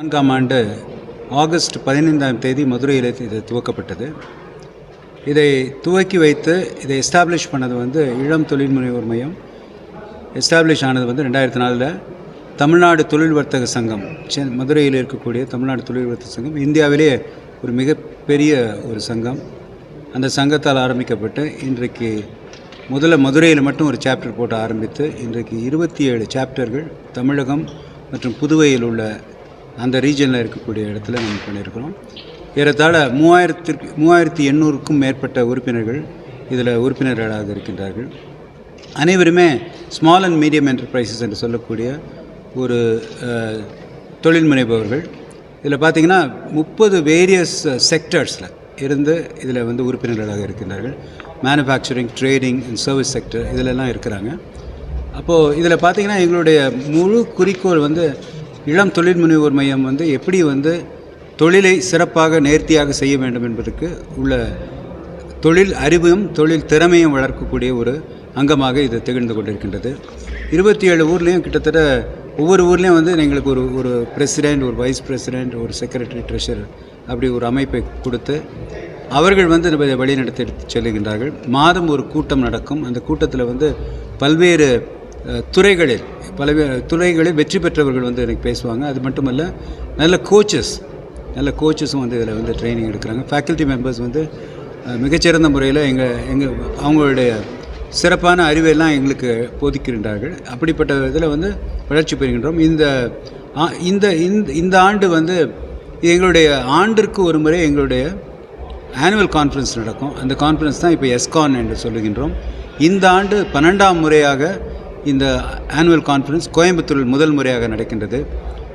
நான்காம் ஆண்டு ஆகஸ்ட் பதினைந்தாம் தேதி மதுரையில் இது துவக்கப்பட்டது. இதை துவக்கி வைத்து இதை எஸ்டாப்ளிஷ் பண்ணது வந்து இளம் தொழில் முனைவோர் மையம். எஸ்டாப்ளிஷ் ஆனது வந்து ரெண்டாயிரத்தி நாலில் தமிழ்நாடு தொழில் வர்த்தக சங்கம் சென் மதுரையில் இருக்கக்கூடிய தமிழ்நாடு தொழில் வர்த்தக சங்கம் இந்தியாவிலே ஒரு மிகப்பெரிய ஒரு சங்கம். அந்த சங்கத்தால் ஆரம்பிக்கப்பட்டு இன்றைக்கு முதல்ல மதுரையில் மட்டும் ஒரு சாப்டர் போட்டு ஆரம்பித்து இன்றைக்கு இருபத்தி ஏழு சாப்டர்கள் தமிழகம் மற்றும் புதுவையில் உள்ள அந்த ரீஜனில் இருக்கக்கூடிய இடத்துல நம்ம பண்ணியிருக்கிறோம். ஏறத்தாழ மூவாயிரத்திற்கு மூவாயிரத்தி எண்ணூறுக்கும் மேற்பட்ட உறுப்பினர்கள் இதில் உறுப்பினர்களாக இருக்கின்றார்கள். அனைவருமே ஸ்மால் அண்ட் மீடியம் என்டர்பிரைசஸ் என்று சொல்லக்கூடிய ஒரு தொழில் முனைபவர்கள். இதில் பார்த்திங்கன்னா முப்பது வேரியஸ் செக்டர்ஸில் இருந்து இதில் வந்து உறுப்பினர்களாக இருக்கின்றார்கள். Manufacturing trading and service sector இதிலெல்லாம் இருக்கிறாங்க. அப்போது இதில் பார்த்திங்கன்னா எங்களுடைய முழு குறிக்கோள் வந்து இளம் தொழில் முனைவோர் மையம் வந்து எப்படி வந்து தொழிலை சிறப்பாக நேர்த்தியாக செய்ய வேண்டும் என்பதற்கு உள்ள தொழில் அறிவும் தொழில் திறமையும் வளர்க்கக்கூடிய ஒரு அங்கமாக இது திகழ்ந்து கொண்டிருக்கின்றது. இருபத்தி ஏழு ஊர்லேயும் கிட்டத்தட்ட ஒவ்வொரு ஊர்லேயும் வந்து எங்களுக்கு ஒரு ஒரு பிரசிடெண்ட் ஒரு வைஸ் பிரசிடெண்ட் ஒரு செக்ரட்டரி ட்ரெஷரர் அப்படி ஒரு அமைப்பை கொடுத்து அவர்கள் வந்து நம்ம இதை வழிநடத்தி எடுத்து செல்கின்றார்கள். மாதம் ஒரு கூட்டம் நடக்கும். அந்த கூட்டத்தில் வந்து பல்வேறு துறைகளில் பல துறைகளில் வெற்றி பெற்றவர்கள் வந்து எனக்கு பேசுவாங்க. அது மட்டுமல்ல நல்ல கோச்சஸ் நல்ல கோச்சஸும் வந்து இதில் வந்து ட்ரைனிங் எடுக்கிறாங்க. ஃபேக்கல்ட்டி மெம்பர்ஸ் வந்து மிகச்சிறந்த முறையில் எங்கள் எங்கள் அவங்களுடைய சிறப்பான அறிவையெல்லாம் எங்களுக்கு போதிக்கின்றார்கள். அப்படிப்பட்ட இதில் வந்து வளர்ச்சி பெறுகின்றோம். இந்த ஆ- இந்த இந்த இந்த ஆண்டு வந்து எங்களுடைய ஆண்டிற்கு ஒரு முறை எங்களுடைய ஆனுவல் கான்ஃபரன்ஸ் நடக்கும். அந்த கான்ஃபரன்ஸ் தான் இப்போ எஸ்கான் என்று சொல்லுகின்றோம். இந்த ஆண்டு பன்னெண்டாம் முறையாக இந்த ஆனுவல் கான்ஃபரன்ஸ் கோயம்புத்தூரில் முதல் முறையாக நடக்கின்றது.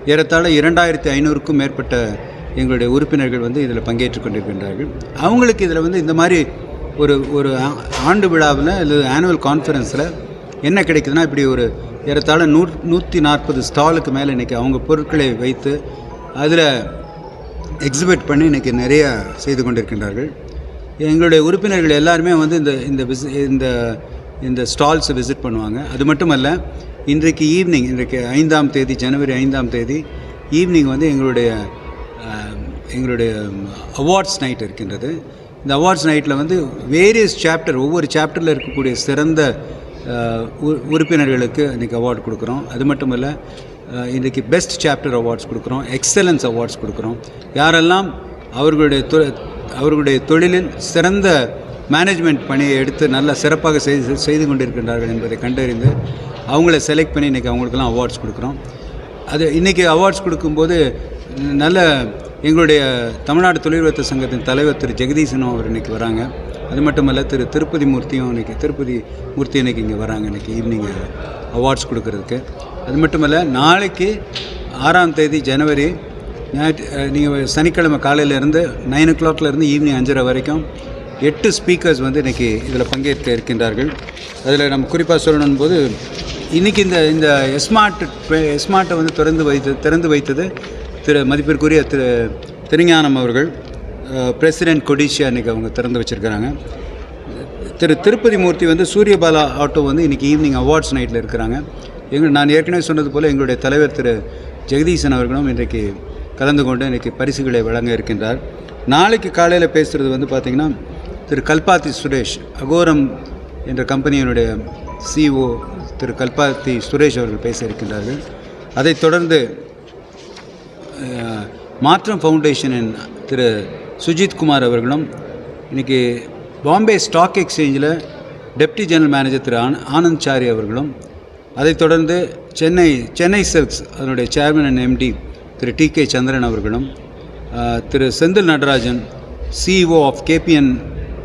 ஏறத்தாழ இரண்டாயிரத்தி ஐநூறுக்கும் மேற்பட்ட எங்களுடைய உறுப்பினர்கள் வந்து இதில் பங்கேற்று கொண்டிருக்கின்றார்கள். அவங்களுக்கு இதில் வந்து இந்த மாதிரி ஒரு ஒரு ஆ- ஆண்டு விழாவில் அல்லது ஆனுவல் கான்ஃபரன்ஸில் என்ன கிடைக்குதுன்னா இப்படி ஒரு ஏறத்தாழ நூ நூற்றி நாற்பது ஸ்டாலுக்கு மேலே இன்றைக்கி அவங்க பொருட்களை வைத்து அதில் எக்ஸிபிட் பண்ணி இன்றைக்கி நிறைய செய்து கொண்டிருக்கின்றார்கள். எங்களுடைய உறுப்பினர்கள் எல்லாருமே வந்து இந்த இந்த விசி இந்த இந்த ஸ்டால்ஸை விசிட் பண்ணுவாங்க. அது மட்டும் அல்ல இன்றைக்கு ஈவினிங் இன்றைக்கு ஐந்தாம் தேதி ஜனவரி ஐந்தாம் தேதி ஈவினிங் வந்து எங்களுடைய எங்களுடைய அவார்ட்ஸ் நைட் இருக்கின்றது. இந்த அவார்ட்ஸ் நைட்டில் வந்து வேரியஸ் சாப்டர் ஒவ்வொரு சாப்டரில் இருக்கக்கூடிய சிறந்த உறுப்பினர்களுக்கு இன்றைக்கி அவார்டு கொடுக்குறோம். அது மட்டும் இல்லை இன்றைக்கி பெஸ்ட் சாப்டர் அவார்ட்ஸ் கொடுக்குறோம். எக்ஸலன்ஸ் அவார்ட்ஸ் கொடுக்குறோம். யாரெல்லாம் அவர்களுடைய தொ அவர்களுடைய தொழிலில் சிறந்த மேனேஜ்மெண்ட் பணியை எடுத்து நல்லா சிறப்பாக செய்து செய்து கொண்டிருக்கின்றார்கள் என்பதை கண்டறிந்து அவங்கள செலக்ட் பண்ணி இன்றைக்கி அவங்களுக்கெல்லாம் அவார்ட்ஸ் கொடுக்குறோம். அது இன்றைக்கி அவார்ட்ஸ் கொடுக்கும்போது நல்ல எங்களுடைய தமிழ்நாடு தொழில்நுட்ப சங்கத்தின் தலைவர் திரு ஜெகதீசனும் அவர் இன்றைக்கி வராங்க. அது மட்டுமல்ல திரு திருப்பதி மூர்த்தியும் இன்றைக்கி திருப்பதி மூர்த்தி இன்றைக்கி இங்கே வராங்க இன்றைக்கி ஈவினிங் அவார்ட்ஸ் கொடுக்கறதுக்கு. அது மட்டுமல்ல நாளைக்கு ஆறாம் தேதி ஜனவரி ஞாயிற்று நீங்கள் சனிக்கிழமை காலையிலேருந்து நைன் ஓ கிளாக்லேருந்து ஈவினிங் அஞ்சரை வரைக்கும் எட்டு ஸ்பீக்கர்ஸ் வந்து இன்றைக்கி இதில் பங்கேற்க இருக்கின்றார்கள். அதில் நம்ம குறிப்பாக சொல்லணும் போது இன்றைக்கி இந்த இந்த எஸ்மார்ட் எஸ்மார்ட்டை வந்து திறந்து வைத்து திறந்து வைத்தது திரு மதிப்பிற்குரிய திரு திருஞானம் அவர்கள். பிரசிடென்ட் கொடிஷியா இன்றைக்கி அவங்க திறந்து வச்சுருக்கிறாங்க. திரு திருப்பதி மூர்த்தி வந்து சூரியபாலா ஆட்டோ வந்து இன்றைக்கி ஈவினிங் அவார்ட்ஸ் நைட்டில் இருக்கிறாங்க. எங்கள் நான் ஏற்கனவே சொன்னது போல் எங்களுடைய தலைவர் திரு ஜெகதீசன் அவர்களும் இன்றைக்கு கலந்து கொண்டு இன்றைக்கி பரிசுகளை வழங்க இருக்கின்றார். நாளைக்கு காலையில் பேசுகிறது வந்து பார்த்திங்கன்னா திரு கல்பாத்தி சுரேஷ் அகோரம் என்ற கம்பெனியினுடைய சிஓ திரு கல்பாத்தி சுரேஷ் அவர்கள் பேச இருக்கின்றார்கள். அதைத் தொடர்ந்து மாற்றம் ஃபவுண்டேஷனின் திரு சுஜித் குமார் அவர்களும் இன்றைக்கி பாம்பே ஸ்டாக் எக்ஸ்சேஞ்சில் டெப்டி ஜெனரல் மேனேஜர் திரு ஆன ஆனந்த் சாரி அவர்களும் அதைத் தொடர்ந்து சென்னை சென்னை சில்க்ஸ் அதனுடைய chairman and MD Thiru T K Chandran அவர்களும் Thiru Senthil Natarajan CEO of KPN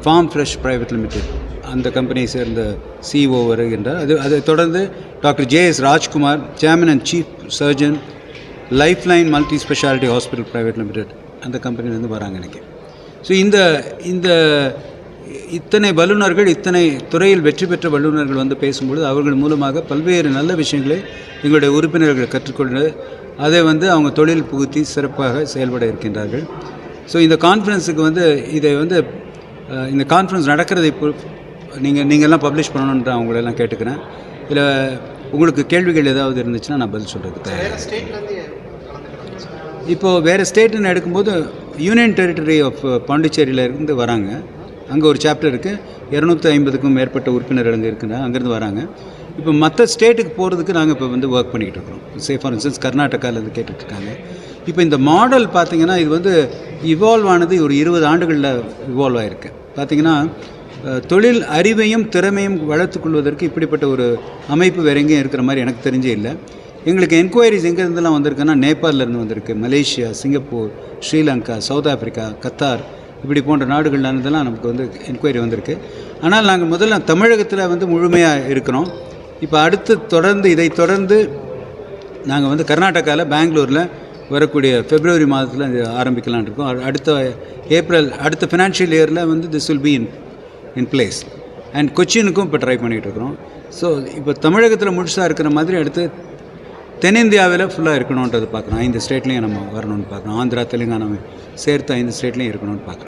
farm fresh private limited அந்த கம்பெனியை சேர்ந்த சிஓ வருகின்றார். அது அதை தொடர்ந்து doctor J S Rajkumar chairman and chief surgeon lifeline multi speciality hospital private limited அந்த கம்பெனிலேருந்து வராங்க எனக்கு ஸோ இந்த இந்த இத்தனை வல்லுநர்கள் இத்தனை துறையில் வெற்றி பெற்ற வல்லுநர்கள் வந்து பேசும்பொழுது அவர்கள் மூலமாக பல்வேறு நல்ல விஷயங்களை எங்களுடைய உறுப்பினர்கள் கற்றுக்கொண்டு அதை வந்து அவங்க தொழில் புகுத்தி சிறப்பாக செயல்பட இருக்கின்றார்கள். ஸோ இந்த கான்ஃபரன்ஸுக்கு வந்து இதை வந்து இந்த கான்ஃபரன்ஸ் நடக்கிறதை நீங்கள் நீங்கள்லாம் பப்ளிஷ் பண்ணணுன்ற அவங்களெல்லாம் கேட்டுக்கிறேன். இதில் உங்களுக்கு கேள்விகள் ஏதாவது இருந்துச்சுன்னா நான் பதில் சொல்கிறதுக்கு இப்போது வேறு ஸ்டேட்டுன்னு எடுக்கும்போது யூனியன் டெரிட்டரி ஆஃப் பாண்டிச்சேரியில் இருந்து வராங்க. அங்கே ஒரு சாப்டர் இருக்குது இரநூத்தி ஐம்பதுக்கும் மேற்பட்ட உறுப்பினர்கள் அங்கே இருக்குன்னா அங்கேருந்து வராங்க. இப்போ மற்ற ஸ்டேட்டுக்கு போகிறதுக்கு நாங்கள் இப்போ வந்து ஒர்க் பண்ணிக்கிட்டு இருக்கிறோம். சே ஃபார் இன்ஸ்டன்ஸ் கர்நாடகாவிலேருந்து கேட்டுட்ருக்காங்க இப்போ இந்த மாடல் பார்த்திங்கன்னா இது வந்து இவால்வ் ஆனது ஒரு இருபது ஆண்டுகளில் இவால்வ் ஆகிருக்கு பார்த்திங்கன்னா தொழில் அறிவையும் திறமையும் வளர்த்துக்கொள்வதற்கு இப்படிப்பட்ட ஒரு அமைப்பு வேற எங்கேயும் இருக்கிற மாதிரி எனக்கு தெரிஞ்சே இல்லை. எங்களுக்கு என்கொயரிஸ் எங்கேருந்துலாம் வந்திருக்குன்னா நேபாளிலேருந்து வந்திருக்கு. Malaysia Singapore Sri Lanka south Africa Qatar இப்படி போன்ற நாடுகள்லேருந்துலாம் நமக்கு வந்து என்கொயரி வந்திருக்கு. ஆனால் நாங்கள் முதல்ல தமிழகத்தில் வந்து முழுமையாக இருக்கிறோம். இப்போ அடுத்து தொடர்ந்து இதை தொடர்ந்து நாங்கள் வந்து கர்நாடகாவில் பெங்களூரில் வரக்கூடிய பிப்ரவரி மாதத்தில் இது ஆரம்பிக்கலாம்னு இருக்கும். அடுத்த ஏப்ரல் அடுத்த ஃபினான்ஷியல் இயரில் வந்து this will be in in place and கொச்சினுக்கும் இப்போ ட்ரை பண்ணிகிட்டு இருக்கிறோம். ஸோ இப்போ தமிழகத்தில் முழுசாக இருக்கிற மாதிரி அடுத்து தென்னிந்தியாவில் ஃபுல்லாக இருக்கணுன்றது பார்க்குறோம். ஐந்து ஸ்டேட்லேயும் நம்ம வரணும்னு பார்க்குறோம். ஆந்திரா தெலுங்கானா சேர்த்து ஐந்து ஸ்டேட்லேயும் இருக்கணும்னு பார்க்குறோம்.